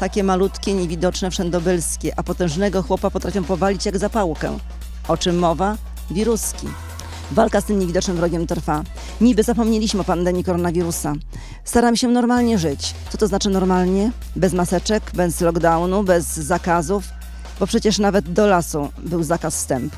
Takie malutkie, niewidoczne wszędobylskie, a potężnego chłopa potrafią powalić jak zapałkę. O czym mowa? Wiruski. Walka z tym niewidocznym wrogiem trwa. Niby zapomnieliśmy o pandemii koronawirusa. Staramy się normalnie żyć. Co to znaczy normalnie? Bez maseczek, bez lockdownu, bez zakazów, bo przecież nawet do lasu był zakaz wstępu.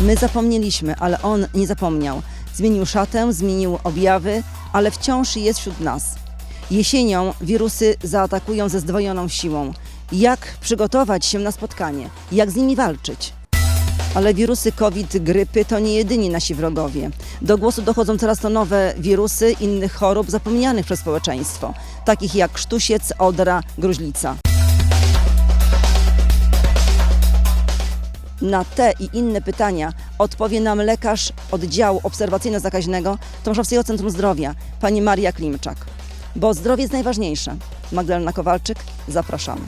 My zapomnieliśmy, ale on nie zapomniał. Zmienił szatę, zmienił objawy, ale wciąż jest wśród nas. Jesienią wirusy zaatakują ze zdwojoną siłą. Jak przygotować się na spotkanie? Jak z nimi walczyć? Ale wirusy COVID, grypy to nie jedyni nasi wrogowie. Do głosu dochodzą coraz to nowe wirusy innych chorób zapomnianych przez społeczeństwo, takich jak krztusiec, odra, gruźlica. Na te i inne pytania odpowie nam lekarz oddziału obserwacyjno-zakaźnego Tomaszowskiego Centrum Zdrowia, pani Maria Klimczak. Bo zdrowie jest najważniejsze. Magdalena Kowalczyk, zapraszamy.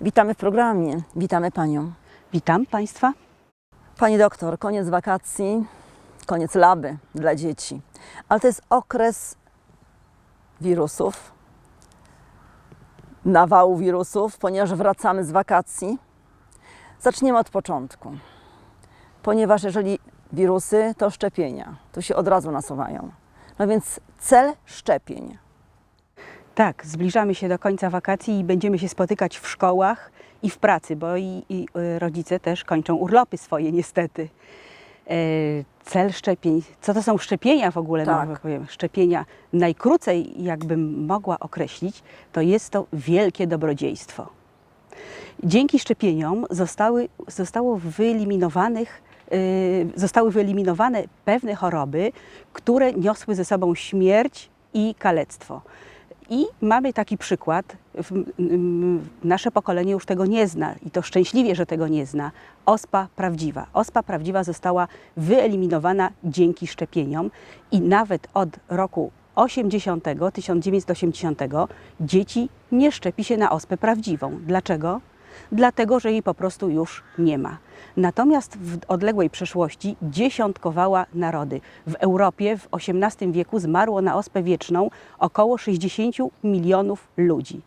Witamy w programie. Witamy panią. Witam Państwa. Pani doktor, koniec wakacji, koniec laby dla dzieci. Ale to jest okres wirusów, nawału wirusów, ponieważ wracamy z wakacji. Zaczniemy od początku. Ponieważ jeżeli wirusy, to szczepienia. Tu się od razu nasuwają. No więc cel szczepień. Tak, zbliżamy się do końca wakacji i będziemy się spotykać w szkołach i w pracy, bo i, i y, rodzice też kończą urlopy swoje niestety. E, Cel szczepień, co to są szczepienia w ogóle, Tak. może powiem, szczepienia najkrócej jakbym mogła określić, to jest to wielkie dobrodziejstwo. Dzięki szczepieniom zostały, zostało wyeliminowanych, y, zostały wyeliminowane pewne choroby, które niosły ze sobą śmierć i kalectwo. I mamy taki przykład, nasze pokolenie już tego nie zna i to szczęśliwie, że tego nie zna. Ospa prawdziwa. Ospa prawdziwa została wyeliminowana dzięki szczepieniom i nawet od roku 80, 1980 dzieci nie szczepi się na ospę prawdziwą. Dlaczego? Dlatego, że jej po prostu już nie ma. Natomiast w odległej przeszłości dziesiątkowała narody. W Europie w XVIII wieku zmarło na ospę wieczną około 60 milionów ludzi,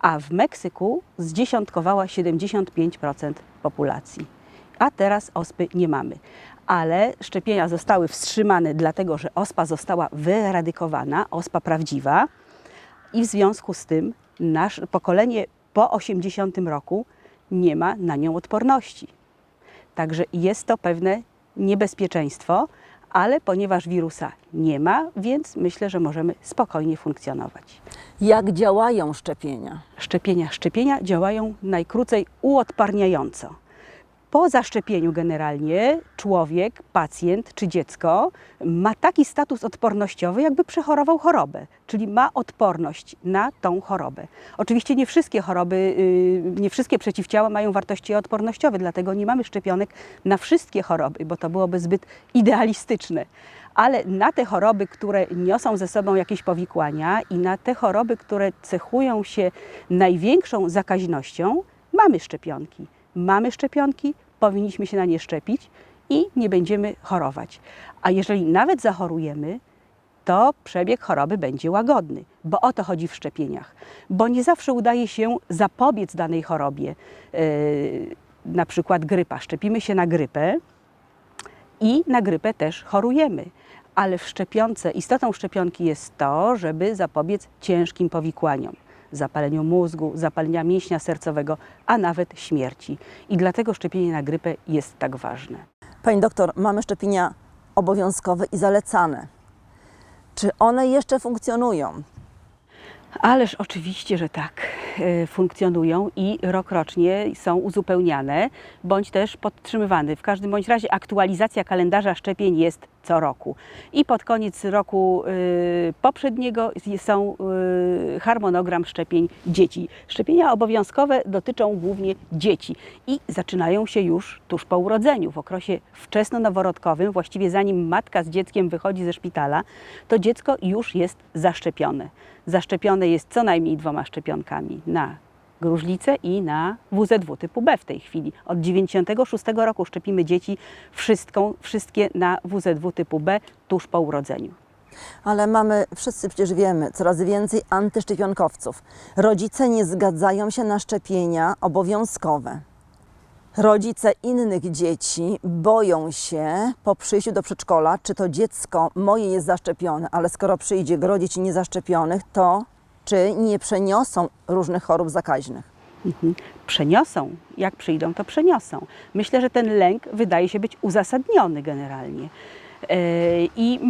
a w Meksyku zdziesiątkowała 75% populacji. A teraz ospy nie mamy. Ale szczepienia zostały wstrzymane, dlatego że ospa została wyeradykowana, ospa prawdziwa, i w związku z tym nasze pokolenie po 80 roku nie ma na nią odporności. Także jest to pewne niebezpieczeństwo, ale ponieważ wirusa nie ma, więc myślę, że możemy spokojnie funkcjonować. Jak działają szczepienia? Szczepienia, szczepienia działają najkrócej uodparniająco. Po zaszczepieniu generalnie człowiek, pacjent czy dziecko ma taki status odpornościowy, jakby przechorował chorobę, czyli ma odporność na tą chorobę. Oczywiście nie wszystkie choroby, yy, nie wszystkie przeciwciała mają wartości odpornościowe, dlatego nie mamy szczepionek na wszystkie choroby, bo to byłoby zbyt idealistyczne. Ale na te choroby, które niosą ze sobą jakieś powikłania i na te choroby, które cechują się największą zakaźnością, mamy szczepionki. Mamy szczepionki, powinniśmy się na nie szczepić i nie będziemy chorować. A jeżeli nawet zachorujemy, to przebieg choroby będzie łagodny, bo o to chodzi w szczepieniach. Bo nie zawsze udaje się zapobiec danej chorobie. Yy, na przykład grypa. Szczepimy się na grypę i na grypę też chorujemy. Ale w szczepionce, istotą szczepionki jest to, żeby zapobiec ciężkim powikłaniom zapaleniu mózgu, zapalenia mięśnia sercowego, a nawet śmierci. I dlatego szczepienie na grypę jest tak ważne. Pani doktor, mamy szczepienia obowiązkowe i zalecane. Czy one jeszcze funkcjonują? Ależ oczywiście, że tak e, funkcjonują i rokrocznie są uzupełniane bądź też podtrzymywane. W każdym bądź razie aktualizacja kalendarza szczepień jest co roku. I pod koniec roku e, poprzedniego są e, harmonogram szczepień dzieci. Szczepienia obowiązkowe dotyczą głównie dzieci i zaczynają się już tuż po urodzeniu, w okresie wczesno-noworodkowym, właściwie zanim matka z dzieckiem wychodzi ze szpitala, to dziecko już jest zaszczepione. Zaszczepione jest co najmniej dwoma szczepionkami na gruźlicę i na WZW typu B w tej chwili. Od 96 roku szczepimy dzieci wszystką, wszystkie na WZW typu B tuż po urodzeniu. Ale mamy, wszyscy przecież wiemy, coraz więcej antyszczepionkowców. Rodzice nie zgadzają się na szczepienia obowiązkowe. Rodzice innych dzieci boją się po przyjściu do przedszkola, czy to dziecko moje jest zaszczepione, ale skoro przyjdzie gro niezaszczepionych, to czy nie przeniosą różnych chorób zakaźnych. Mhm. Przeniosą, jak przyjdą, to przeniosą. Myślę, że ten lęk wydaje się być uzasadniony generalnie. E, I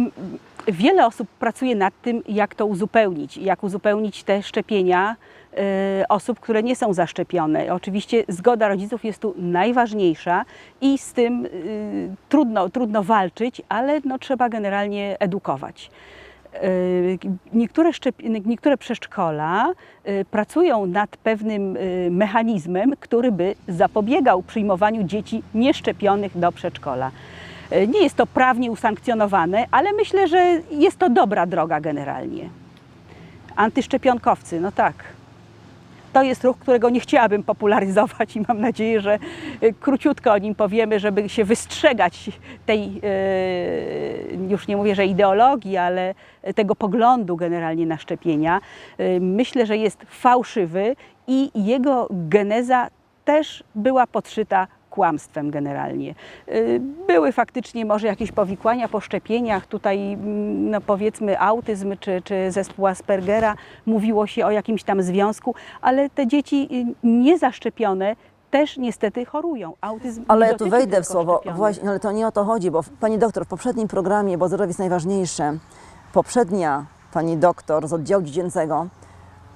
wiele osób pracuje nad tym, jak to uzupełnić, jak uzupełnić te szczepienia e, osób, które nie są zaszczepione. Oczywiście zgoda rodziców jest tu najważniejsza i z tym y, trudno, trudno walczyć, ale no, trzeba generalnie edukować. Y, Niektóre, niektóre przedszkola y, pracują nad pewnym y, mechanizmem, który by zapobiegał przyjmowaniu dzieci nieszczepionych do przedszkola. Nie jest to prawnie usankcjonowane, ale myślę, że jest to dobra droga generalnie. Antyszczepionkowcy, no tak. To jest ruch, którego nie chciałabym popularyzować i mam nadzieję, że y, króciutko o nim powiemy, żeby się wystrzegać tej, y, już nie mówię, że ideologii, ale tego poglądu generalnie na szczepienia. Y, Myślę, że jest fałszywy i jego geneza też była podszyta kłamstwem generalnie. Y, Były faktycznie może jakieś powikłania po szczepieniach, tutaj mm, no powiedzmy autyzm czy, czy zespół Aspergera, mówiło się o jakimś tam związku, ale te dzieci y, niezaszczepione też niestety chorują. Autyzm Ale ja tu wejdę w słowo, właśnie, ale to nie o to chodzi, bo pani doktor w poprzednim programie, bo zdrowie jest najważniejsze, poprzednia pani doktor z oddziału dziecięcego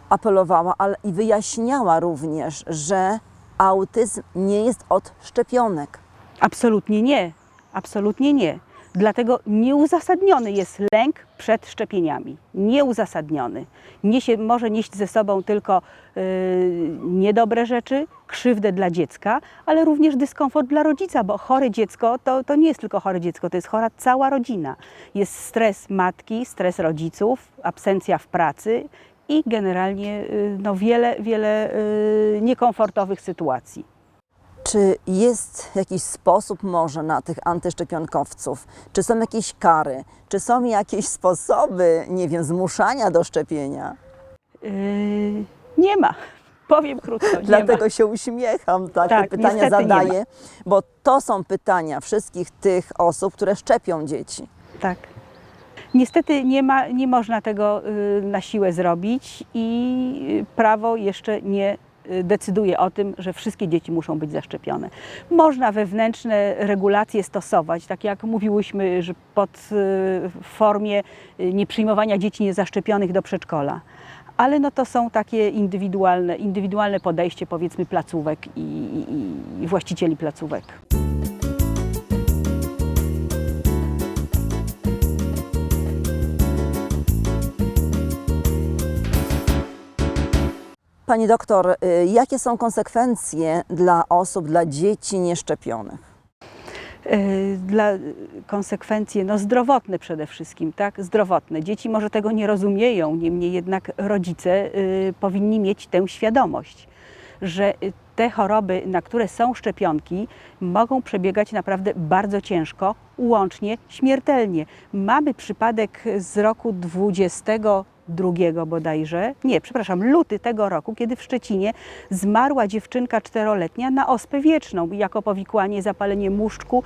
apelowała ale i wyjaśniała również, że autyzm nie jest od szczepionek. Absolutnie nie. Absolutnie nie. Dlatego nieuzasadniony jest lęk przed szczepieniami. Nieuzasadniony. Niesie, może nieść ze sobą tylko yy, niedobre rzeczy, krzywdę dla dziecka, ale również dyskomfort dla rodzica, bo chore dziecko to, to nie jest tylko chore dziecko, to jest chora cała rodzina. Jest stres matki, stres rodziców, absencja w pracy i generalnie yy, no, wiele, wiele yy, niekomfortowych sytuacji. Czy jest jakiś sposób może na tych antyszczepionkowców? Czy są jakieś kary? Czy są jakieś sposoby, nie wiem, zmuszania do szczepienia? Yy, nie ma. Powiem krótko. Nie Dlatego ma. się uśmiecham, tak, Tak, pytania zadaję, bo to są pytania wszystkich tych osób, które szczepią dzieci. Tak. Niestety nie, ma, nie można tego y, na siłę zrobić i y, prawo jeszcze nie y, decyduje o tym, że wszystkie dzieci muszą być zaszczepione. Można wewnętrzne regulacje stosować, tak jak mówiłyśmy, że pod formie nieprzyjmowania dzieci niezaszczepionych do przedszkola. Ale no to są takie indywidualne, indywidualne podejście powiedzmy placówek i, i, i właścicieli placówek. Pani doktor, y, jakie są konsekwencje dla osób, dla dzieci nieszczepionych? Y, dla y, konsekwencje no, zdrowotne przede wszystkim, tak? Zdrowotne. Dzieci może tego nie rozumieją, niemniej jednak rodzice y, powinni mieć tę świadomość, że te choroby, na które są szczepionki, mogą przebiegać naprawdę bardzo ciężko, łącznie śmiertelnie. Mamy przypadek z roku 22 bodajże, nie, przepraszam, luty tego roku, kiedy w Szczecinie zmarła dziewczynka czteroletnia na ospę wieczną jako powikłanie zapalenie muszczku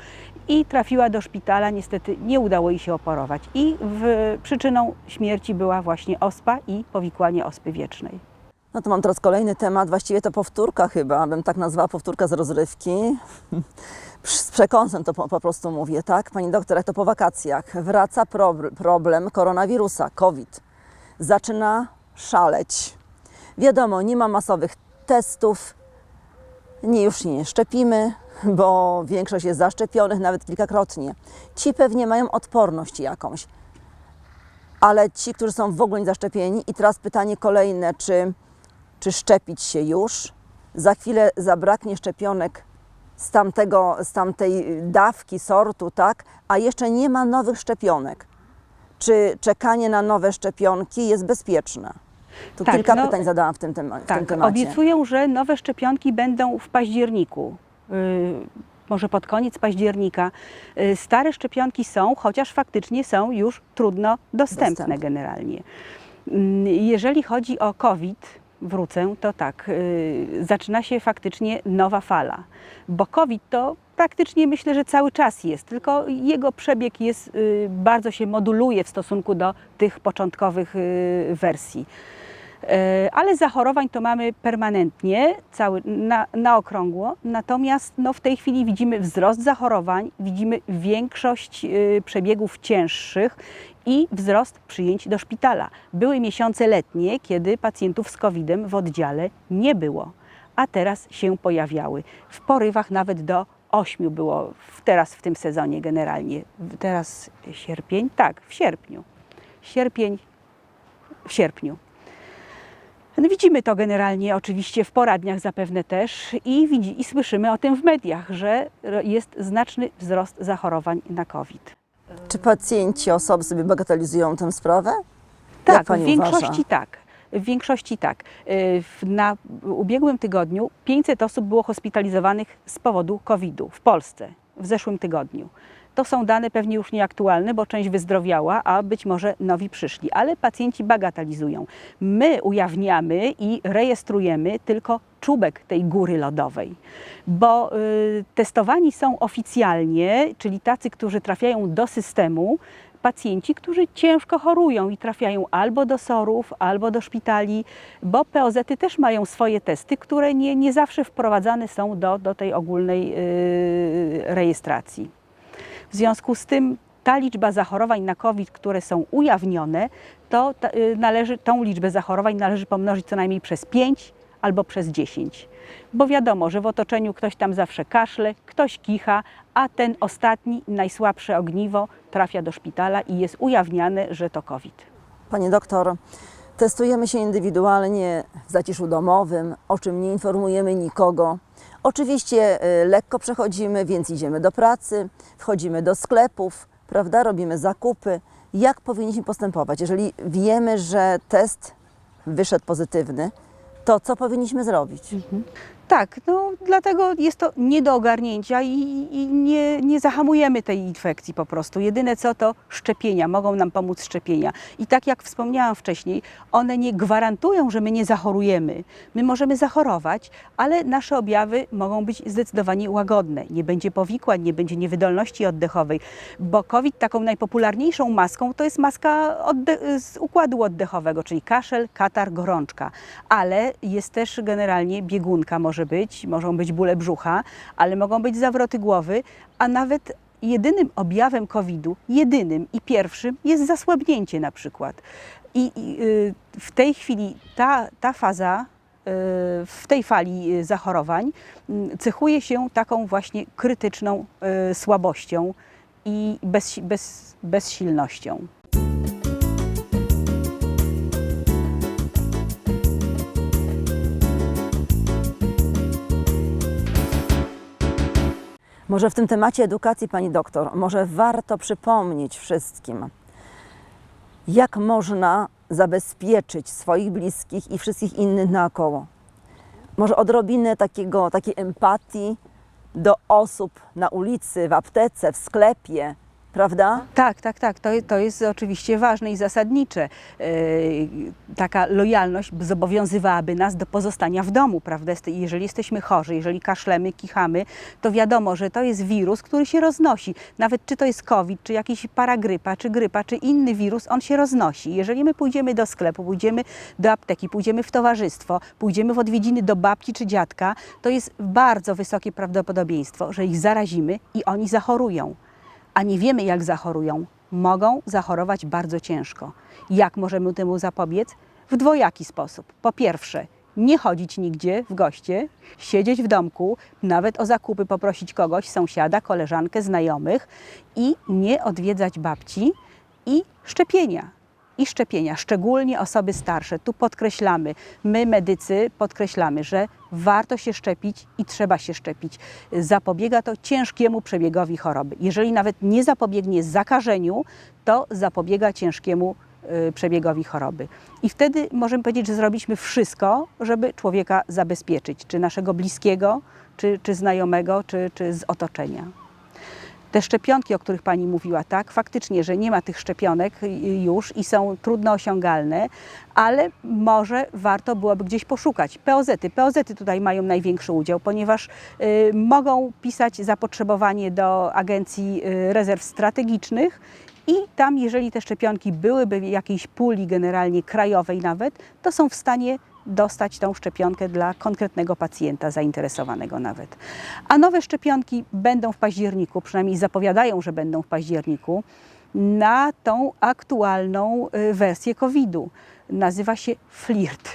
i trafiła do szpitala. Niestety nie udało jej się oporować i w, przyczyną śmierci była właśnie ospa i powikłanie ospy wiecznej. No to mam teraz kolejny temat, właściwie to powtórka chyba, bym tak nazwała powtórka z rozrywki. Z przekąsem to po, po prostu mówię, tak? Pani doktor, jak to po wakacjach wraca prob- problem koronawirusa, COVID. Zaczyna szaleć. Wiadomo, nie ma masowych testów, nie, już nie szczepimy, bo większość jest zaszczepionych nawet kilkakrotnie. Ci pewnie mają odporność jakąś, ale ci, którzy są w ogóle nie zaszczepieni i teraz pytanie kolejne, czy, czy szczepić się już? Za chwilę zabraknie szczepionek z, tamtego, z tamtej dawki, sortu, tak? A jeszcze nie ma nowych szczepionek. Czy czekanie na nowe szczepionki jest bezpieczne? Tu Tak, kilka no, pytań zadałam w tym, tema- w tym Tak, temacie. obiecują, że nowe szczepionki będą w październiku. Yy, może pod koniec października. Yy, Stare szczepionki są, chociaż faktycznie są już trudno dostępne, Dostępne. generalnie. Mm, Jeżeli chodzi o COVID, wrócę, to tak, yy, zaczyna się faktycznie nowa fala, bo COVID to praktycznie myślę, że cały czas jest, tylko jego przebieg jest, yy, bardzo się moduluje w stosunku do tych początkowych yy, wersji. E, ale zachorowań to mamy permanentnie, cały, na, na okrągło. Natomiast no, w tej chwili widzimy wzrost zachorowań, widzimy większość y, przebiegów cięższych i wzrost przyjęć do szpitala. Były miesiące letnie, kiedy pacjentów z COVID-em w oddziale nie było, a teraz się pojawiały. W porywach nawet do 8 było w, teraz w tym sezonie generalnie. Teraz sierpień? Tak, w sierpniu. Sierpień, w sierpniu. No widzimy to generalnie oczywiście w poradniach zapewne też i, widzi, i słyszymy o tym w mediach, że jest znaczny wzrost zachorowań na COVID. Czy pacjenci, osoby sobie bagatelizują tę sprawę? Tak, w większości uważa? tak. W większości tak. Y, w- Na ubiegłym tygodniu 500 osób było hospitalizowanych z powodu COVID-u w Polsce w zeszłym tygodniu. To są dane pewnie już nieaktualne, bo część wyzdrowiała, a być może nowi przyszli, ale pacjenci bagatelizują. My ujawniamy i rejestrujemy tylko czubek tej góry lodowej, bo y, testowani są oficjalnie, czyli tacy, którzy trafiają do systemu, pacjenci, którzy ciężko chorują i trafiają albo do SOR-ów, albo do szpitali, bo POZ-y też mają swoje testy, które nie, nie zawsze wprowadzane są do, do tej ogólnej yy, rejestracji. W związku z tym ta liczba zachorowań na COVID, które są ujawnione, to ta, y, należy, tą liczbę zachorowań należy pomnożyć co najmniej przez 5 albo przez 10. Bo wiadomo, że w otoczeniu ktoś tam zawsze kaszle, ktoś kicha, a ten ostatni, najsłabsze ogniwo trafia do szpitala i jest ujawniane, że to COVID. Pani doktor, testujemy się indywidualnie w zaciszu domowym, o czym nie informujemy nikogo. Oczywiście y, lekko przechodzimy, więc idziemy do pracy, wchodzimy do sklepów, prawda, robimy zakupy. Jak powinniśmy postępować? Jeżeli wiemy, że test wyszedł pozytywny, to co powinniśmy zrobić? Tak, no dlatego jest to nie do ogarnięcia i, i nie, nie zahamujemy tej infekcji po prostu. Jedyne co to szczepienia, mogą nam pomóc szczepienia. I tak jak wspomniałam wcześniej, one nie gwarantują, że my nie zachorujemy. My możemy zachorować, ale nasze objawy mogą być zdecydowanie łagodne. Nie będzie powikłań, nie będzie niewydolności oddechowej, bo COVID taką najpopularniejszą maską to jest maska z układu oddechowego, czyli kaszel, katar, gorączka. Ale jest też generalnie biegunka może być, mogą być bóle brzucha, ale mogą być zawroty głowy, a nawet jedynym objawem COVID-u, jedynym i pierwszym jest zasłabnięcie na przykład. I, i y, w tej chwili ta, ta faza y, w tej fali y, zachorowań mm, cechuje się taką właśnie krytyczną słabością i bez, bez, bezsilnością. Może w tym temacie edukacji, pani doktor, może warto przypomnieć wszystkim, jak można zabezpieczyć swoich bliskich i wszystkich innych naokoło. Może odrobinę takiego, takiej empatii do osób na ulicy, w aptece, w sklepie, prawda? Tak, tak, tak. To, to jest oczywiście ważne i zasadnicze. Yy, taka lojalność zobowiązywałaby nas do pozostania w domu, prawda? Jeżeli jesteśmy chorzy, jeżeli kaszlemy, kichamy, to wiadomo, że to jest wirus, który się roznosi. Nawet czy to jest COVID, czy jakiś paragrypa, czy grypa, czy inny wirus, on się roznosi. Jeżeli my pójdziemy do sklepu, pójdziemy do apteki, pójdziemy w towarzystwo, pójdziemy w odwiedziny do babci czy dziadka, to jest bardzo wysokie prawdopodobieństwo, że ich zarazimy i oni zachorują a nie wiemy, jak zachorują, mogą zachorować bardzo ciężko. Jak możemy temu zapobiec? W dwojaki sposób. Po pierwsze, nie chodzić nigdzie w goście, siedzieć w domku, nawet o zakupy poprosić kogoś, sąsiada, koleżankę, znajomych i nie odwiedzać babci i szczepienia. I szczepienia, szczególnie osoby starsze. Tu podkreślamy, my medycy podkreślamy, że warto się szczepić i trzeba się szczepić. Zapobiega to ciężkiemu przebiegowi choroby. Jeżeli nawet nie zapobiegnie zakażeniu, to zapobiega ciężkiemu y, przebiegowi choroby. I wtedy możemy powiedzieć, że zrobiliśmy wszystko, żeby człowieka zabezpieczyć, czy naszego bliskiego, czy, czy znajomego, czy, czy z otoczenia. Te szczepionki, o których Pani mówiła, tak, faktycznie, że nie ma tych szczepionek y, już i są trudno osiągalne, ale może warto byłoby gdzieś poszukać. POZ-y, POZ-y tutaj mają największy udział, ponieważ y, mogą pisać zapotrzebowanie do Agencji y, Rezerw Strategicznych i tam, jeżeli te szczepionki byłyby w jakiejś puli generalnie krajowej nawet, to są w stanie dostać tą szczepionkę dla konkretnego pacjenta zainteresowanego nawet. A nowe szczepionki będą w październiku, przynajmniej zapowiadają, że będą w październiku, na tą aktualną y, wersję COVID-u. Nazywa się FLIRT.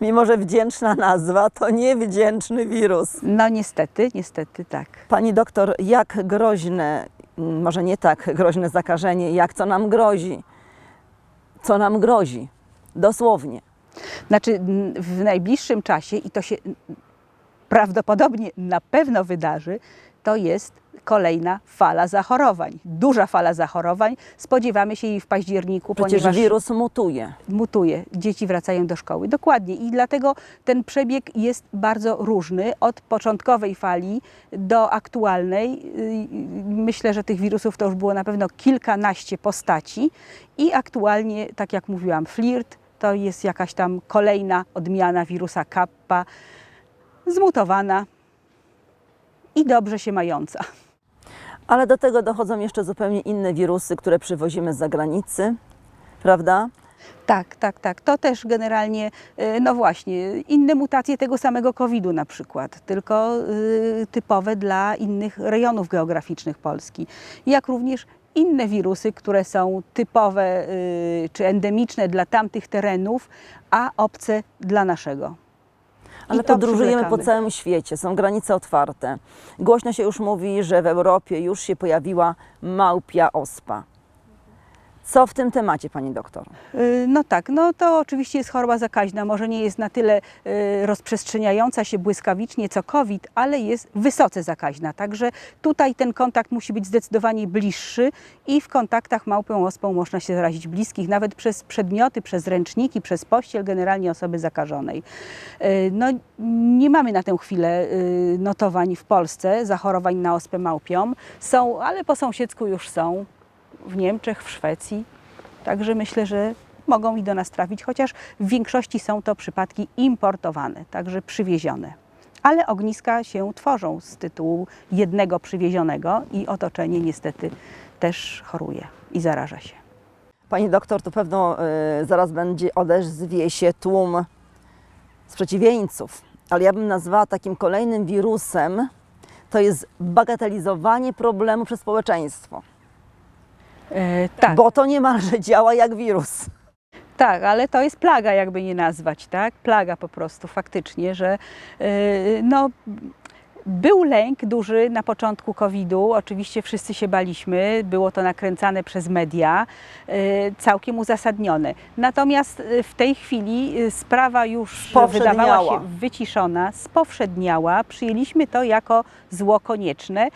Mimo, że wdzięczna nazwa, to niewdzięczny wirus. No niestety, niestety tak. Pani doktor, jak groźne, może nie tak groźne zakażenie, jak co nam grozi? Co nam grozi? Dosłownie. Znaczy w najbliższym czasie, i to się prawdopodobnie na pewno wydarzy, to jest kolejna fala zachorowań. Duża fala zachorowań. Spodziewamy się jej w październiku, Przecież ponieważ wirus mutuje. mutuje, dzieci wracają do szkoły. Dokładnie. I dlatego ten przebieg jest bardzo różny od początkowej fali do aktualnej. Yy, Myślę, że tych wirusów to już było na pewno kilkanaście postaci i aktualnie, tak jak mówiłam, flirt to jest jakaś tam kolejna odmiana wirusa kappa, zmutowana i dobrze się mająca. Ale do tego dochodzą jeszcze zupełnie inne wirusy, które przywozimy z zagranicy, prawda? Tak, tak, tak. To też generalnie, y, no właśnie, inne mutacje tego samego COVID-u na przykład, tylko y, typowe dla innych rejonów geograficznych Polski. Jak również inne wirusy, które są typowe y, czy endemiczne dla tamtych terenów, a obce dla naszego. Ale podróżujemy po całym świecie, są granice otwarte. Głośno się już mówi, że w Europie już się pojawiła małpia ospa. Co w tym temacie, pani doktor? Y, No tak, no to oczywiście jest choroba zakaźna. Może nie jest na tyle y, rozprzestrzeniająca się błyskawicznie co COVID, ale jest wysoce zakaźna. Także tutaj ten kontakt musi być zdecydowanie bliższy i w kontaktach małpą ospą można się zarazić bliskich, nawet przez przedmioty, przez ręczniki, przez pościel generalnie osoby zakażonej. Y, No nie mamy na tę chwilę notowań w Polsce zachorowań na ospę małpią. Są, ale po sąsiedzku już są w Niemczech, w Szwecji. Także myślę, że mogą i do nas trafić, chociaż w większości są to przypadki importowane, także przywiezione. Ale ogniska się tworzą z tytułu jednego przywiezionego i otoczenie niestety też choruje i zaraża się. Pani doktor, to pewno y, zaraz będzie odezwie się tłum sprzeciwieńców, ale ja bym nazwała takim kolejnym wirusem, to jest bagatelizowanie problemu przez społeczeństwo. E, tak, Bo to niemalże działa jak wirus. tak, ale to jest plaga, jakby nie nazwać, tak? Plaga po prostu, faktycznie, że yy, no, był lęk duży na początku COVID-u. Oczywiście wszyscy się baliśmy, było to nakręcane przez media, yy, całkiem uzasadnione. Natomiast yy, w tej chwili sprawa już wydawała się wyciszona, spowszedniała. Przyjęliśmy to jako zło konieczne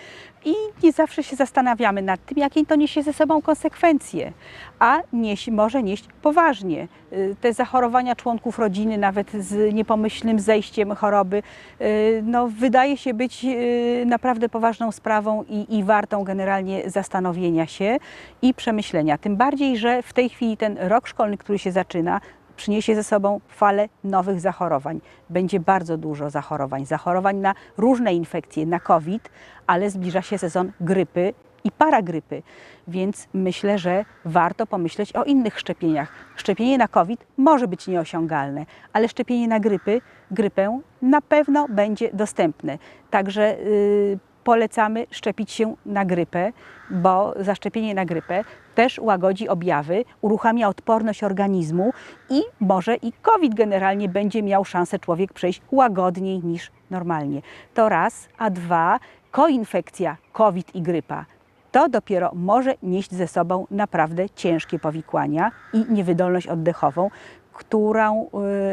i nie zawsze się zastanawiamy nad tym, jakie to niesie ze sobą konsekwencje, a nieś, może nieść poważnie. Y, Te zachorowania członków rodziny, nawet z niepomyślnym zejściem choroby, y, no, wydaje się być y, naprawdę poważną sprawą i, i wartą generalnie zastanowienia się i przemyślenia. Tym bardziej, że w tej chwili ten rok szkolny, który się zaczyna, przyniesie ze sobą falę nowych zachorowań. Będzie bardzo dużo zachorowań, zachorowań na różne infekcje, na COVID, ale zbliża się sezon grypy i paragrypy, więc myślę, że warto pomyśleć o innych szczepieniach. Szczepienie na COVID może być nieosiągalne, ale szczepienie na grypy, grypę na pewno będzie dostępne. Także yy, polecamy szczepić się na grypę, bo zaszczepienie na grypę też łagodzi objawy, uruchamia odporność organizmu i może i COVID generalnie będzie miał szansę człowiek przejść łagodniej niż normalnie. To raz, a dwa, koinfekcja COVID i grypa. To dopiero może nieść ze sobą naprawdę ciężkie powikłania i niewydolność oddechową, którą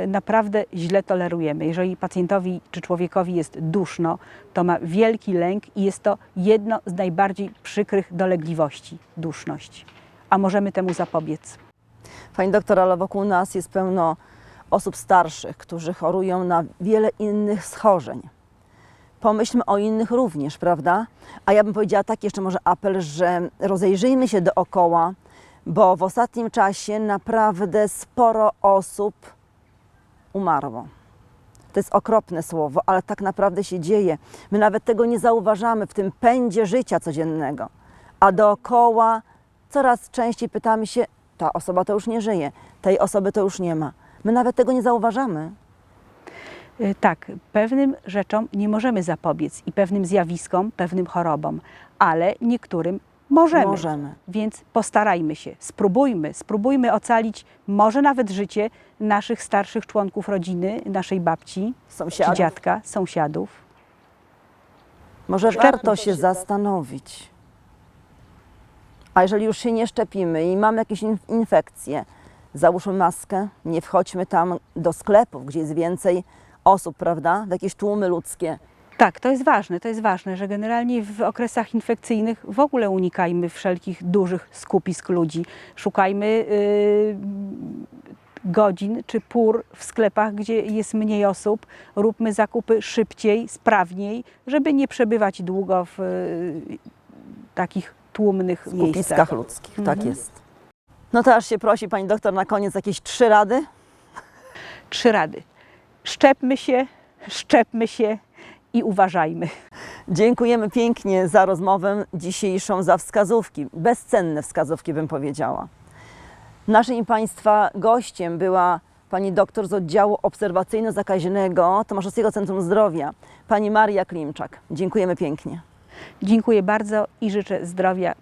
y, naprawdę źle tolerujemy. Jeżeli pacjentowi czy człowiekowi jest duszno, to ma wielki lęk i jest to jedno z najbardziej przykrych dolegliwości duszność. a możemy temu zapobiec. Pani doktor, ale wokół nas jest pełno osób starszych, którzy chorują na wiele innych schorzeń. Pomyślmy o innych również, prawda? A ja bym powiedziała taki jeszcze może apel, że rozejrzyjmy się dookoła, bo w ostatnim czasie naprawdę sporo osób umarło. To jest okropne słowo, ale tak naprawdę się dzieje. My nawet tego nie zauważamy w tym pędzie życia codziennego. A dookoła coraz częściej pytamy się, ta osoba to już nie żyje, tej osoby to już nie ma. My nawet tego nie zauważamy. Y, Tak, pewnym rzeczom nie możemy zapobiec i pewnym zjawiskom, pewnym chorobom, ale niektórym możemy. Możemy. Więc postarajmy się, spróbujmy, spróbujmy ocalić może nawet życie naszych starszych członków rodziny, naszej babci, Sąsiadów. dziadka, sąsiadów. Może warto się zastanowić. A jeżeli już się nie szczepimy i mamy jakieś in- infekcje, załóżmy maskę, nie wchodźmy tam do sklepów, gdzie jest więcej osób, prawda? W jakieś tłumy ludzkie. Tak, to jest ważne, to jest ważne, że generalnie w okresach infekcyjnych w ogóle unikajmy wszelkich dużych skupisk ludzi. Szukajmy y, godzin czy pór w sklepach, gdzie jest mniej osób. Róbmy zakupy szybciej, sprawniej, żeby nie przebywać długo w y, takich tłumnych miejscach. skupiskach ludzkich. Tak Mhm. jest. No to aż się prosi pani doktor na koniec jakieś trzy rady. Trzy rady. Szczepmy się, szczepmy się i uważajmy. Dziękujemy pięknie za rozmowę dzisiejszą, za wskazówki, bezcenne wskazówki bym powiedziała. Naszym Państwa gościem była pani doktor z oddziału obserwacyjno-zakaźnego Tomaszowskiego Centrum Zdrowia, pani Maria Klimczak. Dziękujemy pięknie. Dziękuję bardzo i życzę zdrowia